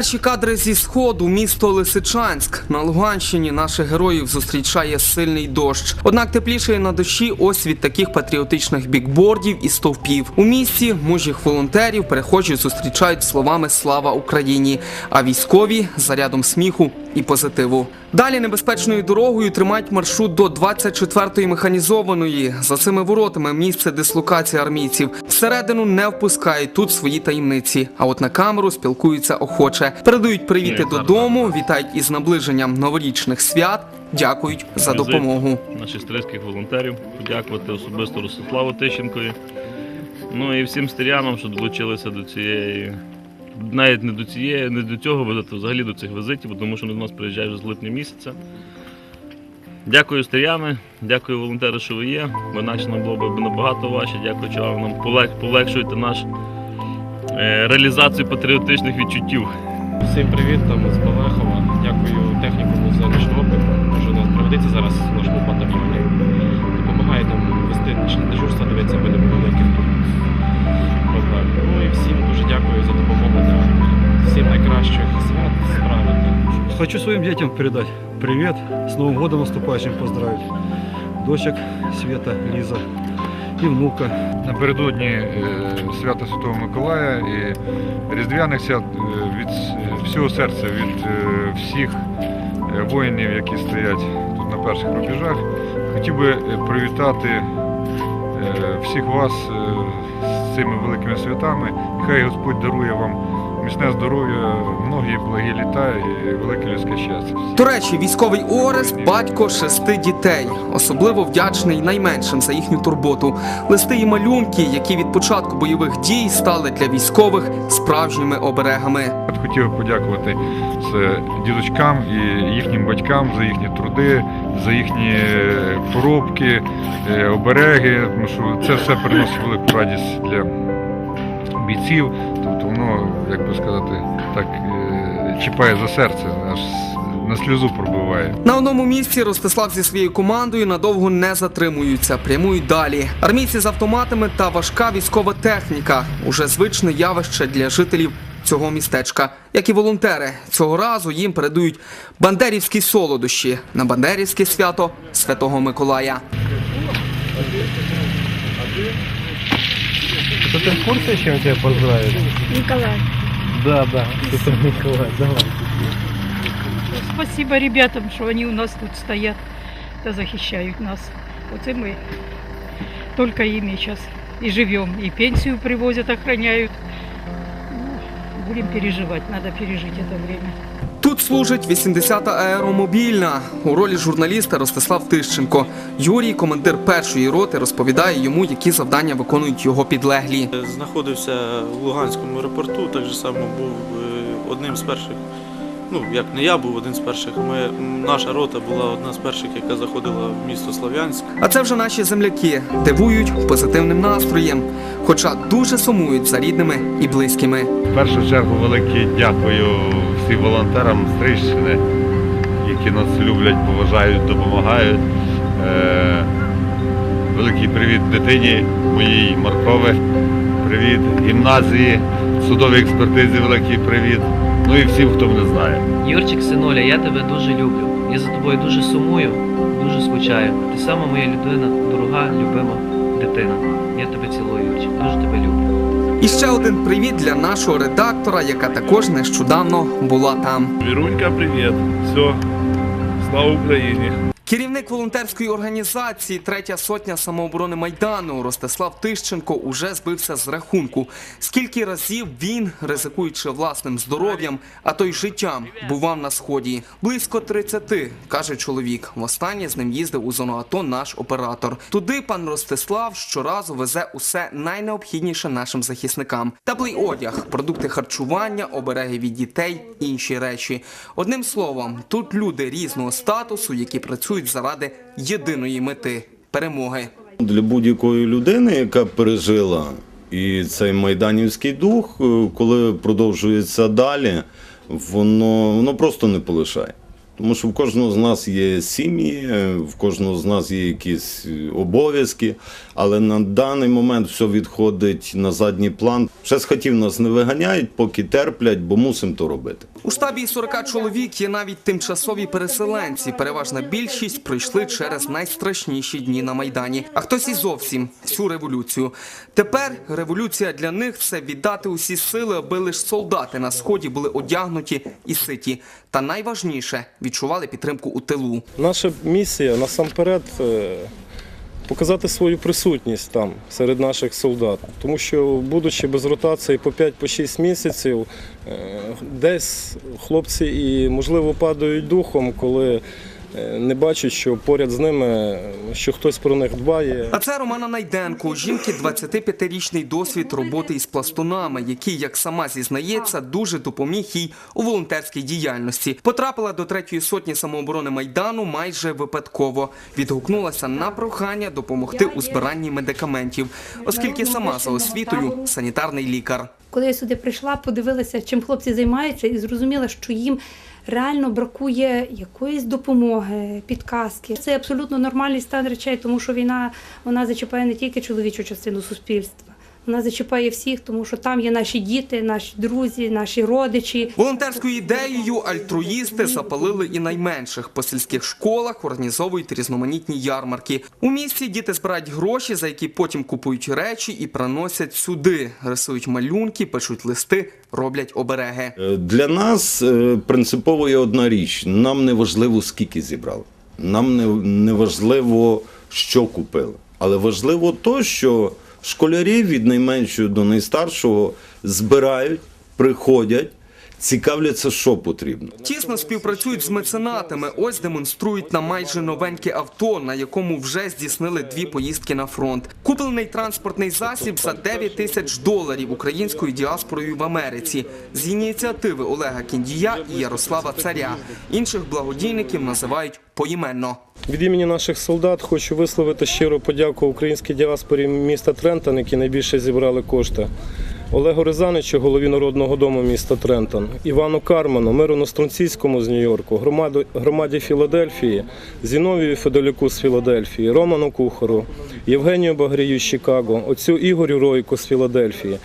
Перші кадри зі сходу місто Лисичанськ на Луганщині наших героїв зустрічає сильний дощ. Однак тепліше на дощі ось від таких патріотичних бікбордів і стовпів. У місті мужніх волонтерів перехожі зустрічають словами Слава Україні, а військові зарядом сміху і позитиву. Далі небезпечною дорогою тримають маршрут до 24-ї механізованої. За цими воротами місце дислокації армійців. Всередину не впускають тут свої таємниці. А от на камеру спілкуються охоче. Передають привіти додому, вітають із наближенням новорічних свят. Дякують за допомогу. Наших стрийських волонтерів, подякувати особисто Ростиславу Тищенкові. Ну і всім стріянам, що долучилися до цієї. Навіть не до цієї, не до цього визиту, взагалі до цих візитів, тому що до нас приїжджають вже з липня місяця. Дякую стріяни, дякую волонтери, що ви є. Бо інакше нам було б набагато важче. Дякую, що ви нам полег- полегшуєте наш е, реалізацію патріотичних відчуттів. Всім привіт, там з Балахова. Дякую технікуму за нічну опіку, що у нас проводиться зараз в нашому батальйоні. Допомагає нам вести нічне дежурство, дивитися, не було проблем. Ну і всім дуже дякую за допомогу для всім найкращих свят справити. Хочу своим детям передать привет, с Новым годом наступающим поздравить. Дочек Света, Лиза и внука. Напередодні е, свята Святого Миколая і Різдвяних свят е, від с- всього серця, від е, всіх е, воїнів, які стоять тут на перших рубежах, хотів би е, привітати е, всіх вас е, з цими великими святами. Хай Господь дарує вам міцне здоров'я, многі благі літа і велике людське щастя. До речі, військовий Орест батько шести дітей. Особливо вдячний найменшим за їхню турботу. Листи і малюнки, які від початку бойових дій стали для військових справжніми оберегами. Хотів подякувати це дідочкам і їхнім батькам за їхні труди, за їхні е, поробки, е, обереги, тому що це все приносить велику радість для бійців. Тобто воно, як би сказати, так е, чіпає за серце, аж на сльозу пробиває. На одному місці Ростислав зі своєю командою надовго не затримуються, прямують далі. Армійці з автоматами та важка військова техніка уже звичне явище для жителів цього містечка. Як і волонтери, цього разу їм передають бандерівські солодощі на бандерівське свято Святого Миколая. Ти в курсі, чим тебе поздравить? Николай. Да, да, це Миколай, давай. Спасибо ребятам, что они у нас тут стоят да захищают нас. Вот и мы только ими сейчас и живем, и пенсию привозят, охраняют. Ну, Будем переживать, надо пережить это время. Тут служить 80-та аеромобільна. У ролі журналіста Ростислав Тищенко. Юрій, командир першої роти, розповідає йому, які завдання виконують його підлеглі. Знаходився в Луганському аеропорту, так само був е, одним з перших. Ну, як не я був один з перших. Ми, наша рота була одна з перших, яка заходила в місто Слов'янськ. А це вже наші земляки дивують позитивним настроєм, хоча дуже сумують за рідними і близькими. В першу чергу велике дякую всім волонтерам Стрийщини, які нас люблять, поважають, допомагають. Е, великий привіт дитині моїй Маркове, привіт гімназії, судовій експертизі великий привіт. Ну і всім, хто мене знає. Юрчик, синоля, я тебе дуже люблю. Я за тобою дуже сумую, дуже скучаю. Ти сама моя людина, дорога, любима дитина. Я тебе цілую, Юрчик, дуже тебе люблю. І ще один привіт для нашого редактора, яка також нещодавно була там. Вірунька, привіт. Все. Слава Україні! Керівник волонтерської організації Третя сотня самооборони Майдану Ростислав Тищенко уже збився з рахунку. Скільки разів він, ризикуючи власним здоров'ям, а то й життям, бував на сході. Близько 30, каже чоловік. Востаннє з ним їздив у зону АТО наш оператор. Туди пан Ростислав щоразу везе усе найнеобхідніше нашим захисникам: теплий одяг, продукти харчування, обереги від дітей, інші речі. Одним словом, тут люди різного статусу, які працюють заради єдиної мети перемоги. Для будь-якої людини, яка пережила і цей майданівський дух, е, коли продовжується далі, воно, воно просто не полишає. Тому що в кожного з нас є сім'ї, е, в кожного з нас є якісь е, обов'язки, але на даний момент все відходить на задній план. Ще з хатів нас не виганяють, поки терплять, бо мусимо то робити. У штабі із 40 чоловік є навіть тимчасові переселенці. Переважна більшість пройшли через найстрашніші дні на майдані. А хтось і зовсім всю революцію. Тепер революція для них це віддати усі сили, аби лише солдати на сході були одягнуті і ситі. Та найважніше відчували підтримку у тилу. Наша місія насамперед е, показати свою присутність там серед наших солдат. Тому що, будучи без ротації по 5-6 місяців, е, десь хлопці і можливо падають духом, коли не бачать, що поряд з ними, е, що хтось про них дбає. А це Романа Найденко. У жінки 25-річний досвід роботи із пластунами, який, як сама зізнається, дуже допоміг їй у волонтерській діяльності. Потрапила до третьої сотні самооборони майдану майже випадково. Відгукнулася на прохання допомогти у збиранні медикаментів, оскільки сама за освітою санітарний лікар. Коли я сюди прийшла, подивилася, чим хлопці займаються, і зрозуміла, що їм реально бракує якоїсь допомоги, підказки. Це абсолютно нормальний стан речей, тому що війна вона зачіпає не тільки чоловічу частину суспільства. Вона зачіпає всіх, тому що там є наші діти, наші друзі, наші родичі. Волонтерською ідеєю альтруїсти запалили і найменших. По сільських школах організовують різноманітні ярмарки. У місті діти збирають гроші, за які потім купують речі і приносять сюди. Рисують малюнки, пишуть листи, роблять обереги. Е, Для нас е, принципово є одна річ: нам не важливо, скільки зібрали. Нам не, не важливо, що купили. Але важливо то, що школярі від найменшого до найстаршого збирають, приходять, цікавляться, що потрібно. Тісно співпрацюють з меценатами. Ось демонструють на майже новеньке авто, на якому вже здійснили дві поїздки на фронт. Куплений транспортний засіб за 9 тисяч доларів українською діаспорою в Америці з ініціативи Олега Кіндія і Ярослава Царя. Інших благодійників називають поіменно. Від імені наших солдат хочу висловити щиру подяку українській діаспорі міста Трентон, які найбільше зібрали кошти. Олегу Рязаничу, голові Народного дому міста Трентон, Івану Карману, Миру Ностронцівському з Нью-Йорку, громаду- громаді Філадельфії, Зіновію Федолюку з Філадельфії, Роману Кухару, Євгенію Багрію з Чикаго, отцю Ігорю Ройку з Філадельфії,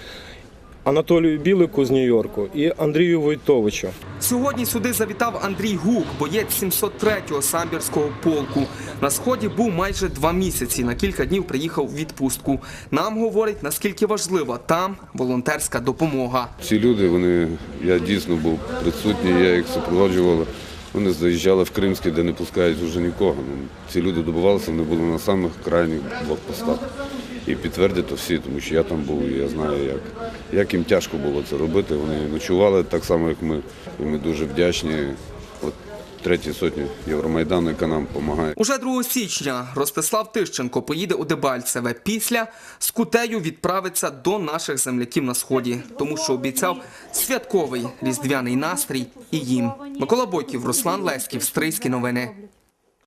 Анатолію Білику з Нью-Йорку і Андрію Войтовичу. Сьогодні сюди завітав Андрій Гук, боєць 703-го самбірського полку. На сході був майже два місяці. На кілька днів приїхав у відпустку. Нам говорить, наскільки важлива там волонтерська допомога. Ці люди, вони, я дійсно був присутній, я їх супроводжував. Вони заїжджали в Кримське, де не пускають вже нікого. Ну, Ці люди добувалися, вони були на самих крайніх блокпостах. І підтвердять то всі, тому що я там був, і я знаю, як, як їм тяжко було це робити. Вони ночували так само, як ми. І ми дуже вдячні. От третій сотні Євромайдану, яка нам допомагає. Уже 2 січня Ростислав Тищенко поїде у Дебальцеве. Після з кутею відправиться до наших земляків на сході, тому що обіцяв святковий різдвяний настрій і їм. Микола Бойків, Руслан Леськів, Стрийські новини.